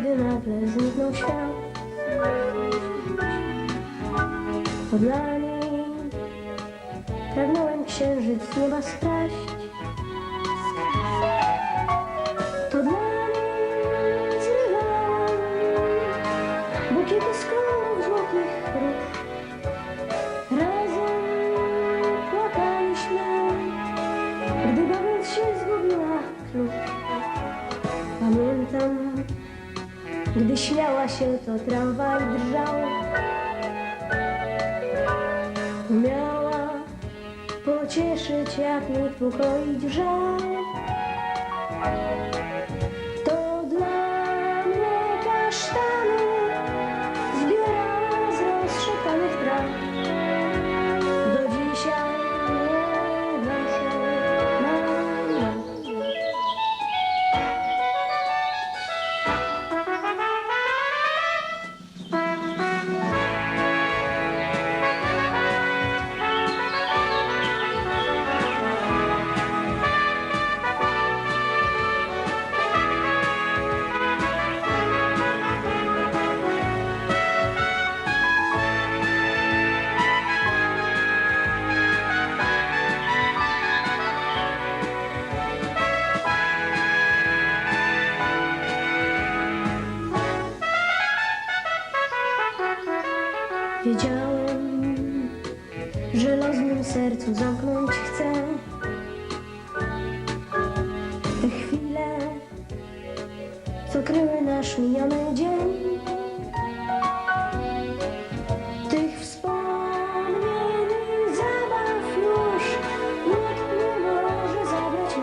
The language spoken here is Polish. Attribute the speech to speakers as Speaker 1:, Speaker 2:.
Speaker 1: gdy nagle zniknął świat. To dla niej pragnąłem księżyc z nieba straść. To dla niej zrywałam bukiety z kolorów złotych róż. Gdy śmiała się, to tramwaj drżał. Miała pocieszyć, jak nikt ukoić żal. Wiedziałem, że los w sercu zamknąć chcę. Te chwile, co kryły nasz miniony dzień. Tych wspomnień zabaw już nikt nie może zabrać